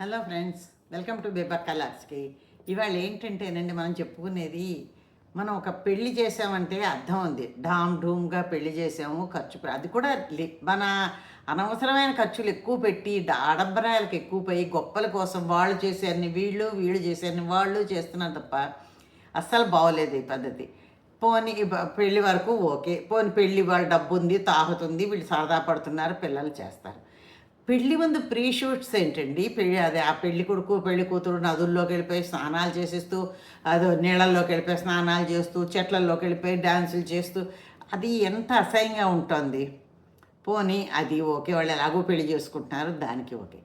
Hello friends welcome to బేబా కలర్స్కి ఇవాళ ఏంటంటేనండి మనం చెప్పుకునేది మనం ఒక పెళ్ళి చేసామంటే అర్థం ఉంది. డామ్ డూమ్గా పెళ్ళి చేసాము ఖర్చు అది కూడా మన అనవసరమైన ఖర్చులు ఎక్కువ పెట్టి డ- ఆడంబరాలకు ఎక్కువ పోయి గొప్పల కోసం వాళ్ళు చేసేన్ని వీళ్ళు వీళ్ళు చేసేన్ని వాళ్ళు చేస్తున్నారు తప్ప అస్సలు బాగోలేదు ఈ పద్ధతి. పోనీ పెళ్ళి వరకు ఓకే. పోని పెళ్ళి వాళ్ళ డబ్బు ఉంది తాగుతుంది వీళ్ళు సరదా పడుతున్నారు పిల్లలు చేస్తారు. పెళ్ళి ముందు ప్రీ షూట్స్ ఏంటండి? పెళ్ళి అదే ఆ పెళ్ళి కొడుకు పెళ్ళి కూతురు నదుల్లోకి వెళ్ళిపోయి స్నానాలు చేసేస్తూ అదో నీళ్ళల్లోకి వెళ్ళిపోయి స్నానాలు చేస్తూ చెట్లల్లోకి వెళ్ళిపోయి డ్యాన్సులు చేస్తూ అది ఎంత అసహ్యంగా ఉంటుంది. పోనీ అది ఓకే వాళ్ళు ఎలాగో పెళ్ళి చేసుకుంటున్నారు దానికి ఓకే.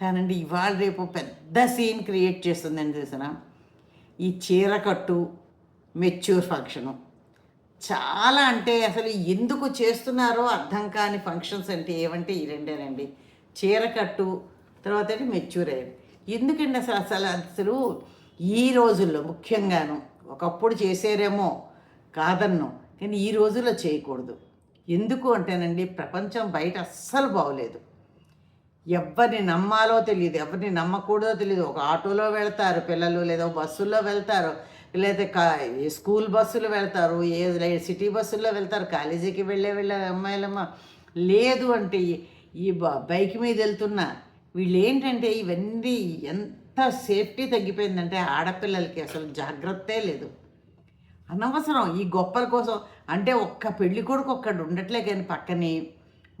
కానండి ఇవాళ రేపు పెద్ద సీన్ క్రియేట్ చేస్తుందండి తెలిసిన ఈ చీర కట్టు మెచ్యూర్ ఫంక్షను. చాలా అంటే అసలు ఎందుకు చేస్తున్నారో అర్థం కాని ఫంక్షన్స్ అంటే ఏమంటే ఈ రెండేనండి. చీరకట్టు తర్వాత మెచ్యూర్ అయ్యాడు ఎందుకండి అసలు అసలు అసలు ఈ రోజుల్లో ముఖ్యంగాను ఒకప్పుడు చేసారేమో కాదన్ను కానీ ఈ రోజుల్లో చేయకూడదు. ఎందుకు అంటేనండి ప్రపంచం బయట అస్సలు బాగోలేదు. ఎవరిని నమ్మాలో తెలియదు ఎవరిని నమ్మకూడదో తెలియదు. ఒక ఆటోలో వెళ్తారు పిల్లలు లేదా బస్సుల్లో వెళ్తారు లేదా కా ఏ స్కూల్ బస్సులు వెళ్తారు ఏ లే- సిటీ బస్సుల్లో వెళ్తారు కాలేజీకి వెళ్ళే వెళ్ళే అమ్మాయిలమ్మ. లేదు అంటే ఈ- బ- బైక్ మీద వెళ్తున్నా వీళ్ళు ఏంటంటే ఇవన్నీ ఎంత సేఫ్టీ తగ్గిపోయిందంటే ఆడపిల్లలకి అసలు జాగ్రత్తే లేదు. అనవసరం ఈ గొప్పల కోసం. అంటే ఒక్క పెళ్ళి కొడుకు ఒక్కడు ఉండట్లే కానీ పక్కనే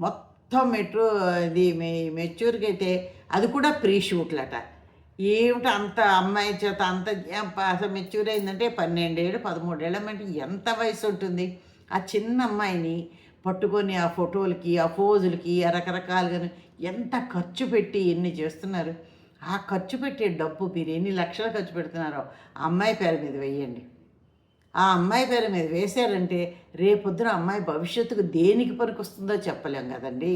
మొత్తం మెట్రో ఇది మె మెచ్యూర్కి అయితే అది కూడా ప్రీ షూట్లట. ఏమిటి అంత అమ్మాయి చేత అంత అసలు మెచ్యూర్ అయిందంటే పన్నెండేళ్ళు పదమూడేళ్ళ అంటే ఎంత వయసు ఉంటుంది? ఆ చిన్న అమ్మాయిని పట్టుకొని ఆ ఫోటోలకి ఆ పోజులకి ఆ రకరకాలుగా ఎంత ఖర్చు పెట్టి ఎన్ని చేస్తున్నారు? ఆ ఖర్చు పెట్టే డబ్బు మీరు ఎన్ని లక్షలు ఖర్చు పెడుతున్నారో ఆ అమ్మాయి పేరు మీద వేయండి. ఆ అమ్మాయి పేరు మీద వేశారంటే రేపొద్దున అమ్మాయి భవిష్యత్తుకు దేనికి పనికొస్తుందో చెప్పలేం కదండి.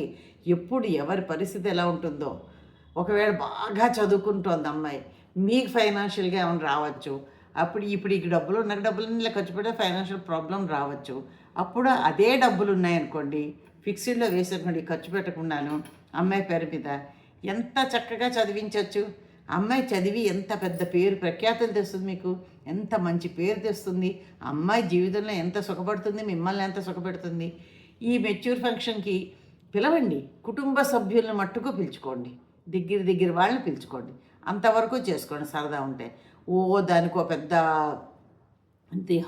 ఎప్పుడు ఎవరి పరిస్థితి ఎలా ఉంటుందో. ఒకవేళ బాగా చదువుకుంటోంది అమ్మాయి మీకు ఫైనాన్షియల్గా ఏమైనా రావచ్చు. అప్పుడు ఇప్పుడు ఈ డబ్బులు ఉన్న డబ్బులు ఇలా ఖర్చు పెడితే ఫైనాన్షియల్ ప్రాబ్లం రావచ్చు. అప్పుడు అదే డబ్బులు ఉన్నాయనుకోండి ఫిక్స్డ్లో వేసేటువంటి ఖర్చు పెట్టకుండాను అమ్మాయి పేరు మీద ఎంత చక్కగా చదివించవచ్చు అమ్మాయి చదివి ఎంత పెద్ద పేరు ప్రఖ్యాతులు తెస్తుంది మీకు? ఎంత మంచి పేరు తెస్తుంది? అమ్మాయి జీవితంలో ఎంత సుఖపడుతుంది? మిమ్మల్ని ఎంత సుఖపెడుతుంది? ఈ మెచ్యూర్ ఫంక్షన్కి పిలవండి. కుటుంబ సభ్యులను మట్టుకు పిలుచుకోండి. దగ్గర దగ్గర వాళ్ళని పిలుచుకోండి. అంతవరకు చేసుకోండి సరదా ఉంటే. ఓ దానికో పెద్ద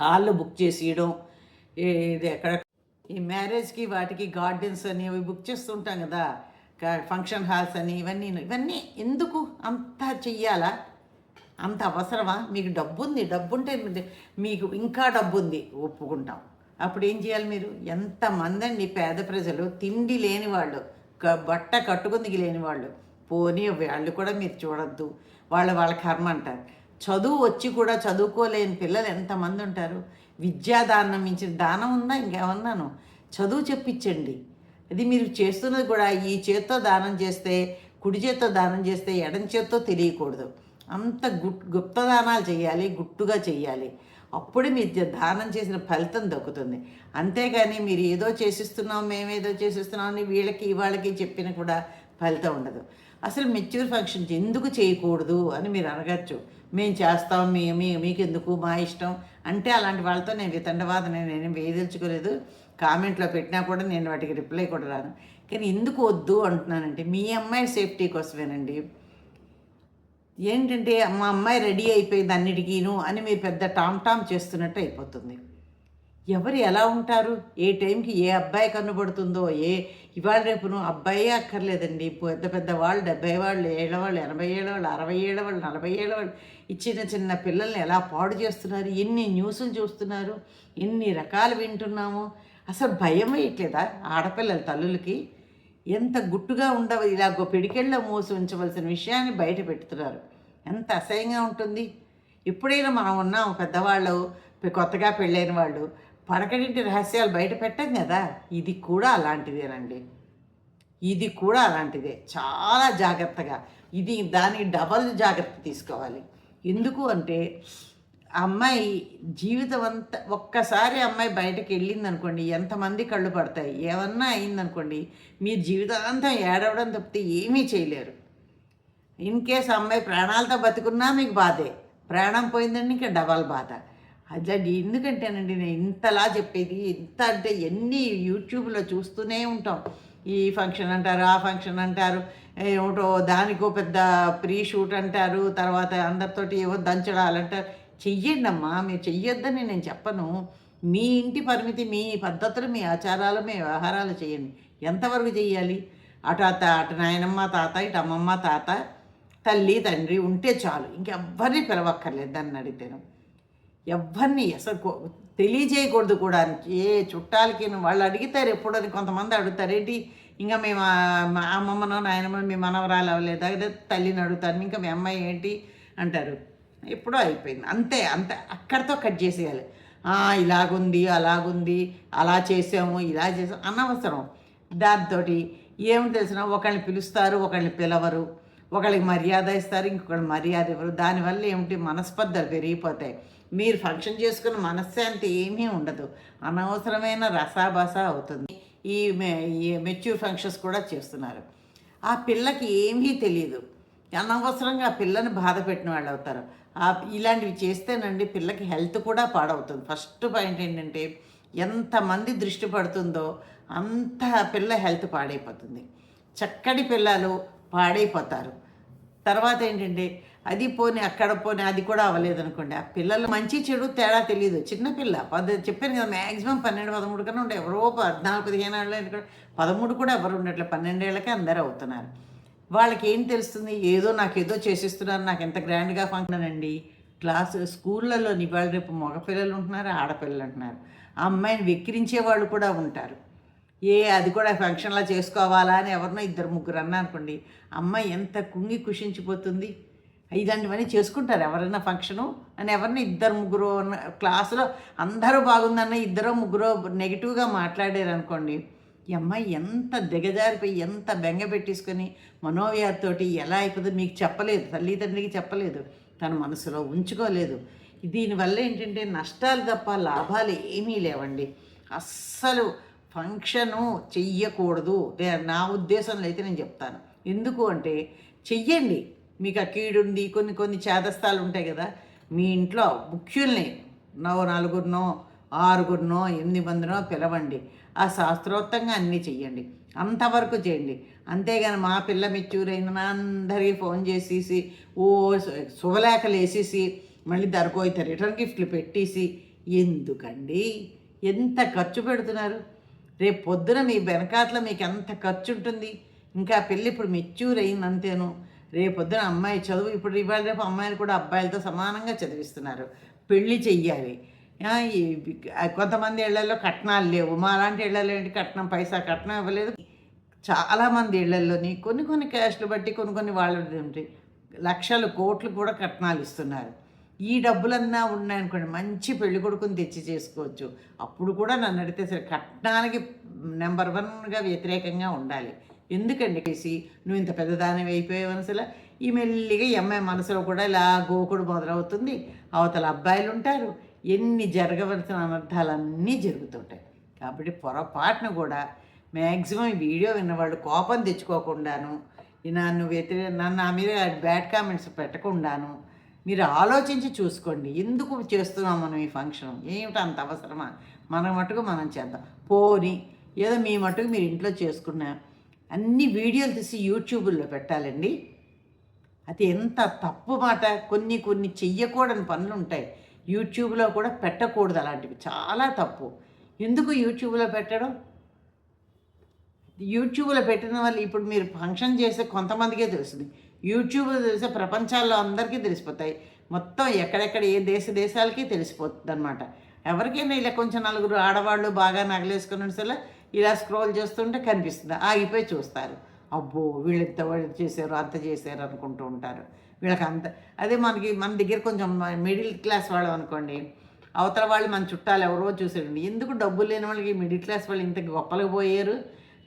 హాల్లో బుక్ చేసి ఇవ్వడం ఇది ఎక్కడ ఈ మ్యారేజ్కి వాటికి గార్డెన్స్ అని అవి బుక్ చేస్తుంటాం కదా ఫంక్షన్ హాల్స్ అని ఇవన్నీ ఇవన్నీ ఎందుకు అంత చెయ్యాలా? అంత అవసరమా? మీకు డబ్బు ఉంది డబ్బు ఉంటే మీకు ఇంకా డబ్బు ఉంది ఒప్పుకుంటాం. అప్పుడు ఏం చేయాలి మీరు? ఎంతమందండి పేద ప్రజలు తిండి లేని వాళ్ళు బట్ట కట్టుకుందికి లేని వాళ్ళు. పోనీ వాళ్ళు కూడా మీరు చూడొద్దు. వాళ్ళ వాళ్ళ కర్మ అంటారు. చదువు వచ్చి కూడా చదువుకోలేని పిల్లలు ఎంతమంది ఉంటారు? విద్యాదానం మించిన దానం ఉందా ఇంకేమన్నాను? చదువు చెప్పించండి. అది మీరు చేస్తున్నది కూడా ఈ చేత్తో దానం చేస్తే కుడి చేత్తో దానం చేస్తే ఎడం చేత్తో తెలియకూడదు. అంత గుప్ గుప్తదానాలు చేయాలి గుట్టుగా చేయాలి. అప్పుడే మీరు దానం చేసిన ఫలితం దక్కుతుంది. అంతేగాని మీరు ఏదో చేసిస్తున్నాం మేమేదో చేసిస్తున్నాం అని వీళ్ళకి వాళ్ళకి చెప్పిన కూడా ఫలితం ఉండదు. అసలు మెచ్యూర్ ఫంక్షన్స్ ఎందుకు చేయకూడదు అని మీరు అనగచ్చు మేము చేస్తాం మీ మీ మీకెందుకు మా ఇష్టం అంటే అలాంటి వాళ్ళతో నేను వితండవాదన నేను వేయదలుచుకోలేదు కామెంట్లో పెట్టినా కూడా నేను వాటికి రిప్లై కూడా రాను. కానీ ఎందుకు వద్దు అంటున్నానంటే మీ అమ్మాయి సేఫ్టీ కోసమేనండి. ఏంటంటే మా అమ్మాయి రెడీ అయిపోయింది అన్నిటికీను అని మీరు పెద్ద టామ్ టామ్ చేస్తున్నట్టు అయిపోతుంది. ఎవరు ఎలా ఉంటారు? ఏ టైంకి ఏ అబ్బాయి కన్నుపడుతుందో ఏ ఇవాళ రేపును అబ్బాయి అక్కర్లేదండి. పెద్ద పెద్ద వాళ్ళు డెబ్బై వాళ్ళు ఏళ్ళ వాళ్ళు ఎనభై ఏళ్ళ వాళ్ళు అరవై ఏళ్ళ వాళ్ళు నలభై ఏళ్ళ వాళ్ళు ఈ చిన్న చిన్న పిల్లల్ని ఎలా పాడు చేస్తున్నారు? ఎన్ని న్యూస్లు చూస్తున్నారు? ఎన్ని రకాలు వింటున్నాము? అసలు భయం వేయట్లేదా ఆడపిల్లల తల్లులకి? ఎంత గుట్టుగా ఉండవు ఇలా గొ- పిడికెళ్ళ మూసి ఉంచవలసిన విషయాన్ని బయట పెడుతున్నారు. ఎంత అసహ్యంగా ఉంటుంది. ఎప్పుడైనా మనం ఉన్నాం పెద్దవాళ్ళు కొత్తగా పెళ్ళైన వాళ్ళు పడకడింటి రహస్యాలు బయట పెట్టాం కదా ఇది కూడా అలాంటిదేనండి. ఇది కూడా అలాంటిదే. చాలా జాగ్రత్తగా. ఇది దానికి డబల్ జాగ్రత్త తీసుకోవాలి. ఎందుకు అంటే అమ్మాయి జీవితం అంతా ఒక్కసారి అమ్మాయి బయటకు వెళ్ళింది అనుకోండి ఎంతమంది కళ్ళు పడతాయి? ఏమన్నా అయిందనుకోండి మీ జీవితాంతం ఏడవడం తప్పితే ఏమీ చేయలేరు. ఇన్ కేస్ అమ్మాయి ప్రాణాలతో బతుకున్నా మీకు బాధే. ప్రాణం పోయిందండి ఇంకా డబల్ బాధ. అది ఎందుకంటేనండి నేను ఇంతలా చెప్పేది ఇంత అంటే ఎన్ని యూట్యూబ్లో చూస్తూనే ఉంటాం. ఈ ఫంక్షన్ అంటారు ఆ ఫంక్షన్ అంటారు ఏమిటో దానికో పెద్ద ప్రీ షూట్ అంటారు తర్వాత అందరితోటి ఏవో దంచడాలంటారు చెయ్యండి అమ్మా మీరు చెయ్యొద్దని నేను చెప్పను. మీ ఇంటి పరిమితి మీ పద్ధతులు మీ ఆచారాలు మీ వ్యవహారాలు చేయండి ఎంతవరకు చేయాలి అటు అత అటు నాయనమ్మ తాత ఇటు అమ్మమ్మ తాత తల్లి తండ్రి ఉంటే చాలు. ఇంకెవ్వరిని పిలవక్కర్లేదు దాన్ని అడిగితేను. ఎవరిని అసలు తెలియజేయకూడదు కూడా ఏ చుట్టాలకి వాళ్ళు అడుగుతారు ఎప్పుడని కొంతమంది అడుగుతారు. ఏంటి? ఇంకా మేము మా అమ్మమ్మనో నాయనమ్మనో మీ మనవరాలు అవ్వలేదు? అదే తల్లిని అడుగుతాను ఇంకా మీ అమ్మాయి ఏంటి? అంటారు. ఎప్పుడో అయిపోయింది. అంతే అంతే. అక్కడితో కట్ చేసేయాలి. ఇలాగుంది అలాగుంది అలా చేసాము ఇలా చేసాము అనవసరం. దాంతో ఏం తెలిసిన ఒకళ్ళని పిలుస్తారు ఒకళ్ళని పిలవరు. ఒకళ్ళకి మర్యాద ఇస్తారు ఇంకొకళ్ళు మర్యాద ఇవ్వరు. దానివల్ల ఏమిటి? మనస్పర్ధలు పెరిగిపోతాయి. మీరు ఫంక్షన్ చేసుకున్న మనశ్శాంతి ఏమీ ఉండదు. అనవసరమైన రసాబస అవుతుంది. ఈ మె- ఈ మెచ్యూర్ ఫంక్షన్స్ కూడా చేస్తున్నారు. ఆ పిల్లకి ఏమీ తెలియదు అనవసరంగా ఆ పిల్లని బాధ పెట్టిన వాళ్ళు అవుతారు. ఆ ఇలాంటివి చేస్తేనండి పిల్లకి హెల్త్ కూడా పాడవుతుంది. ఫస్ట్ పాయింట్ ఏంటంటే ఎంతమంది దృష్టి పడుతుందో అంత పిల్ల హెల్త్ పాడైపోతుంది. చక్కటి పిల్లలు పాడైపోతారు. తర్వాత ఏంటంటే అది పోనీ అక్కడ పోని అది కూడా అవ్వలేదు అనుకోండి ఆ పిల్లలు మంచి చెడు తేడా తెలియదు చిన్నపిల్ల పద చెప్పాను కదా మ్యాక్సిమం పన్నెండు పదమూడు కన్నా ఉండే. ఎవరో పద్నాలుగు పదిహేను ఏళ్ళు పదమూడు కూడా ఎవరు ఉండట్లే. పన్నెండేళ్ళకే అందరూ అవుతున్నారు. వాళ్ళకి ఏం తెలుస్తుంది? ఏదో నాకు ఏదో చేసిస్తున్నారు నాకు ఎంత గ్రాండ్గా ఫంక్షన్ అండి. క్లాస్ స్కూళ్ళలో ఇవాళ రేపు మగపిల్లలు ఉంటున్నారు ఆడపిల్లలు ఉంటున్నారు. ఆ అమ్మాయిని వెక్కిరించే వాళ్ళు కూడా ఉంటారు. ఏ అది కూడా ఫంక్షన్లా చేసుకోవాలా అని ఎవరినో ఇద్దరు ముగ్గురు అన్నారు అనుకోండి అమ్మాయి ఎంత కుంగి కుషించిపోతుంది. ఇలాంటివన్నీ చేసుకుంటారు ఎవరైనా ఫంక్షను. అని ఎవరిని ఇద్దరు ముగ్గురు క్లాసులో అందరూ బాగుందన్న ఇద్దరు ముగ్గురు నెగిటివ్గా మాట్లాడారు అనుకోండి ఈ అమ్మాయి ఎంత దిగజారిపోయి ఎంత బెంగ పెట్టేసుకొని మనోవ్యాధితోటి ఎలా అయిపోతుందో మీకు చెప్పలేదు తల్లిదండ్రికి చెప్పలేదు తన మనసులో ఉంచుకోలేదు. దీనివల్ల ఏంటంటే నష్టాలు తప్ప లాభాలు ఏమీ లేవండి. అస్సలు ఫంక్షను చెయ్యకూడదు. నా ఉద్దేశంలో అయితే నేను చెప్తాను. ఎందుకు అంటే చెయ్యండి. మీకు ఆ కీడుంది కొన్ని కొన్ని చేదస్థాలు ఉంటాయి కదా మీ ఇంట్లో ముఖ్యుల్ని నో నలుగురినో ఆరుగురినో ఎనిమిది మందినో పిలవండి. ఆ శాస్త్రోక్తంగా అన్నీ చెయ్యండి. అంతవరకు చేయండి. అంతేగాని మా పిల్ల మెచ్యూర్ అయిన అందరికీ ఫోన్ చేసేసి ఓ శుభలేఖలు వేసేసి మళ్ళీ దొరకోయితే రిటర్న్ గిఫ్ట్లు పెట్టేసి ఎందుకండి? ఎంత ఖర్చు పెడుతున్నారు? రేపు పొద్దున మీ వెనకాతల మీకు ఎంత ఖర్చు ఉంటుంది ఇంకా పెళ్ళి ఇప్పుడు మెచ్యూర్ అయింది అంతేను. రేపొద్దున అమ్మాయి చదువు ఇప్పుడు ఇవాళ రేపు అమ్మాయిలు కూడా అబ్బాయిలతో సమానంగా చదివిస్తున్నారు. పెళ్ళి చెయ్యాలి. కొంతమంది ఇళ్ళలో కట్నాలు లేవు. మా అలాంటి ఇళ్ళలో ఏంటి? కట్నం పైసా కట్నం ఇవ్వలేదు. చాలామంది ఇళ్ళలోని కొన్ని కొన్ని క్యాష్లు బట్టి కొన్ని కొన్ని వాళ్ళు ఉంటాయి లక్షలు కోట్లు కూడా కట్నాలు ఇస్తున్నారు. ఈ డబ్బులన్నా ఉన్నాయనుకోండి మంచి పెళ్ళి కొడుకుని తెచ్చి చేసుకోవచ్చు. అప్పుడు కూడా నన్ను అడిగితే సరే కట్నానికి నెంబర్ వన్గా వ్యతిరేకంగా ఉండాలి. ఎందుకండి కేసి? నువ్వు ఇంత పెద్దదాని అయిపోయావు మనసులో. ఈ మెల్లిగా ఈ అమ్మాయి మనసులో కూడా ఇలా గోకుడు మొదలవుతుంది. అవతల అబ్బాయిలు ఉంటారు ఎన్ని జరగవలసిన అనర్థాలన్నీ జరుగుతుంటాయి. కాబట్టి పొరపాటున కూడా మ్యాక్సిమం వీడియో విన్నవాళ్ళు కోపం తెచ్చుకోకుండాను నన్ను వ్యతిరే నన్ను నా మీద బ్యాడ్ కామెంట్స్ పెట్టకుండాను మీరు ఆలోచించి చూసుకోండి. ఎందుకు చేస్తున్నాం మనం ఈ ఫంక్షన్? ఏమిటి అంత అవసరమా? మన మటుకు మనం చేద్దాం. పోని ఏదో మీ మటుకు మీరు ఇంట్లో చేసుకున్న అన్ని వీడియోలు తీసి యూట్యూబ్లో పెట్టాలండి. అది ఎంత తప్పు మాట. కొన్ని కొన్ని చెయ్యకూడని పనులు ఉంటాయి యూట్యూబ్లో కూడా పెట్టకూడదు అలాంటివి. చాలా తప్పు. ఎందుకు యూట్యూబ్లో పెట్టడం? యూట్యూబ్లో పెట్టిన వాళ్ళు ఇప్పుడు మీరు ఫంక్షన్ చేసే కొంతమందికే తెలుస్తుంది. యూట్యూబ్లో తెలిసే ప్రపంచాల్లో అందరికీ తెలిసిపోతాయి. మొత్తం ఎక్కడెక్కడ ఏ దేశ దేశాలకి తెలిసిపోతుంది అనమాట ఎవరికైనా ఇలా కొంచెం నలుగురు ఆడవాళ్ళు బాగా నగలేసుకున్న సరే ఇలా స్క్రోల్ చేస్తుంటే కనిపిస్తుంది. ఆగిపోయి చూస్తారు. అబ్బో వీళ్ళు ఇంత వాళ్ళు చేశారు అంత చేశారు అనుకుంటూ ఉంటారు. వీళ్ళకి అంత అదే మనకి మన దగ్గర కొంచెం మిడిల్ క్లాస్ వాళ్ళు అనుకోండి అవతల వాళ్ళు మన చుట్టాలు ఎవరో చూసారండి ఎందుకు డబ్బులు లేని వాళ్ళకి మిడిల్ క్లాస్ వాళ్ళు ఇంత గొప్పలకు పోయారు?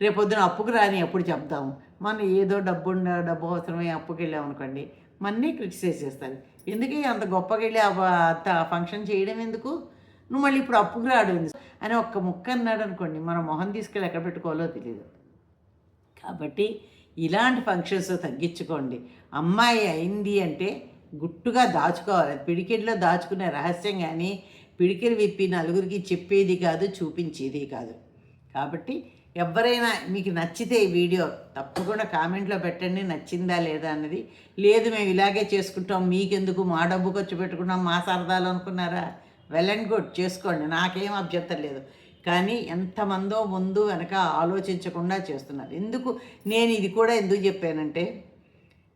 రేపొద్దున అప్పుకు రాని అప్పుడు చెప్దాము మనం ఏదో డబ్బు డబ్బు అవసరమే అప్పుకి వెళ్ళాం అనుకోండి మన్నీ క్రిటిసైజ్ చేస్తారు. ఎందుకు అంత గొప్పకి వెళ్ళి అంత ఫంక్షన్ చేయడం ఎందుకు? నువ్వు మళ్ళీ ఇప్పుడు అప్పుకు రాడు అని ఒక్క ముక్క అన్నాడు అనుకోండి మనం మొహం తీసుకెళ్ళి ఎక్కడ పెట్టుకోవాలో తెలియదు కాబట్టి ఇలాంటి ఫంక్షన్స్ తగ్గించుకోండి. అమ్మాయి అయింది అంటే గుట్టుగా దాచుకోవాలి. పిడికిడిలో దాచుకునే రహస్యం కానీ పిడికిలు విప్పి నలుగురికి చెప్పేది కాదు చూపించేది కాదు. కాబట్టి ఎవరైనా మీకు నచ్చితే ఈ వీడియో తప్పకుండా కామెంట్లో పెట్టండి నచ్చిందా లేదా అన్నది. లేదు మేము ఇలాగే చేసుకుంటాం మీకెందుకు? మా డబ్బు ఖర్చు పెట్టుకున్నాం మా సరదాలు అనుకున్నారా? వెల్ అండ్ గుడ్ చేసుకోండి నాకేం అభ్యంతరం లేదు. కానీ ఎంతమందో ముందు వెనక ఆలోచించకుండా చేస్తున్నారు. ఎందుకు? నేను ఇది కూడా ఎందుకు చెప్పానంటే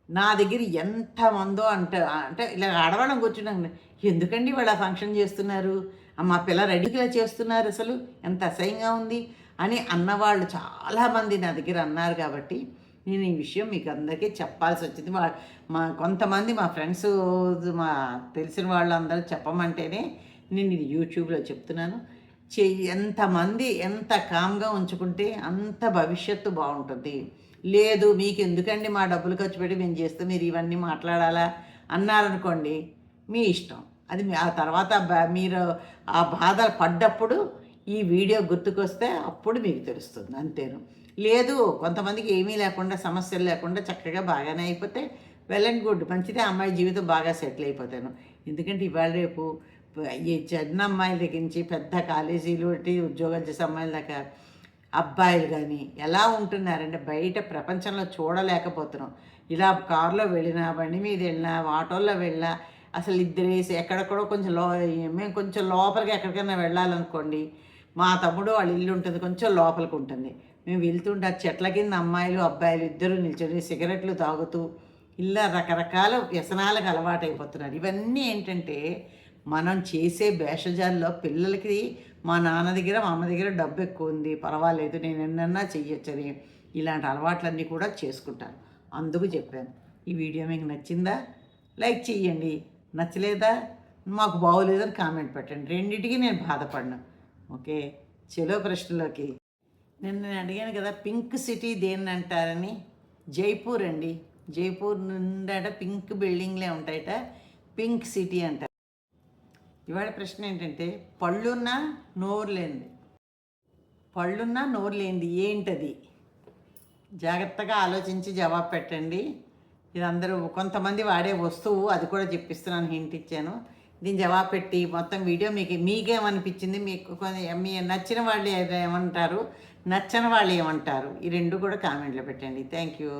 నా దగ్గర ఎంతమందో అంట అంటే ఇలా ఆడవాళ్ళం కూర్చున్నాను. ఎందుకండి వాళ్ళ ఫంక్షన్ చేస్తున్నారు? మా పిల్ల రెడీగా చేస్తున్నారు అసలు? ఎంత అసహ్యంగా ఉంది? అని అన్నవాళ్ళు చాలామంది నా దగ్గర అన్నారు కాబట్టి నేను ఈ విషయం మీకు అందరికీ చెప్పాల్సి వచ్చింది. వా మా కొంతమంది మా ఫ్రెండ్స్ మా తెలిసిన వాళ్ళందరూ చెప్పమంటేనే నేను ఇది యూట్యూబ్లో చెప్తున్నాను. చే ఎంతమంది ఎంత కామ్గా ఉంచుకుంటే అంత భవిష్యత్తు బాగుంటుంది. లేదు మీకు ఎందుకండి మా డబ్బులు ఖర్చు పెట్టి మేము చేస్తే మీరు ఇవన్నీ మాట్లాడాలా అన్నారనుకోండి మీ ఇష్టం. అది మీ- ఆ తర్వాత మీరు ఆ బాధ పడ్డప్పుడు ఈ వీడియో గుర్తుకొస్తే అప్పుడు మీకు తెలుస్తుంది అంతేను. లేదు కొంతమందికి ఏమీ లేకుండా సమస్యలు లేకుండా చక్కగా బాగానే అయిపోతే వెల్ అండ్ గుడ్. మంచిదే అమ్మాయి జీవితం బాగా సెటిల్ అయిపోతాను. ఎందుకంటే ఇవాళ రేపు ఈ చిన్న అమ్మాయిల దగ్గర నుంచి పెద్ద కాలేజీలు ఒకటి ఉద్యోగం చేసే అమ్మాయిల దాకా అబ్బాయిలు కానీ ఎలా ఉంటున్నారంటే బయట ప్రపంచంలో చూడలేకపోతున్నాం. ఇలా కారులో వెళ్ళినా బండి మీద వెళ్ళినా ఆటోల్లో వెళ్ళినా అసలు ఇద్దరు వేసి ఎక్కడెక్కడో కొంచెం లో మేము కొంచెం లోపలికి ఎక్కడికైనా వెళ్ళాలనుకోండి మా తమ్ముడు వాళ్ళ ఇల్లు ఉంటుంది కొంచెం లోపలికి ఉంటుంది. మేము వెళ్తుంటే ఆ చెట్ల కింద అమ్మాయిలు అబ్బాయిలు ఇద్దరు నిల్చొని సిగరెట్లు తాగుతూ ఇలా రకరకాల వ్యసనాలకు అలవాటైపోతున్నారు. ఇవన్నీ ఏంటంటే మనం చేసే భేషజాల్లో పిల్లలకి మా నాన్న దగ్గర మా అమ్మ దగ్గర డబ్బు ఎక్కువ ఉంది పర్వాలేదు నేను ఎన్నన్నా చెయ్యొచ్చని ఇలాంటి అలవాట్లన్నీ కూడా చేసుకుంటాను అందుకు చెప్పాను. ఈ వీడియో మీకు నచ్చిందా? లైక్ చెయ్యండి. నచ్చలేదా? మాకు బాగోలేదని కామెంట్ పెట్టండి. రెండింటికి నేను బాధపడను. ఓకే? చెలో ప్రశ్నలోకి. నేను నేను అడిగాను కదా పింక్ సిటీ దేన్ని అంటారని? జైపూర్ అండి. జైపూర్ నుండట పింక్ బిల్డింగ్లే ఉంటాయట. పింక్ సిటీ అంటారు. ఇవాళ ప్రశ్న ఏంటంటే పళ్ళున్నా నోరు లేనిది పళ్ళున్నా నోరు లేనిది ఏంటది? జాగ్రత్తగా ఆలోచించి జవాబు పెట్టండి. ఇది అందరూ కొంతమంది వాడే వస్తువు అది కూడా చెప్పిస్తున్నాను హింట్ ఇచ్చాను. దీని జవాబు పెట్టి మొత్తం వీడియో మీకు మీకేమనిపించింది? మీకు కొన్ని మీ నచ్చిన వాళ్ళు ఏమంటారు? నచ్చని వాళ్ళు ఏమంటారు? ఈ రెండు కూడా కామెంట్లో పెట్టండి. Thank you.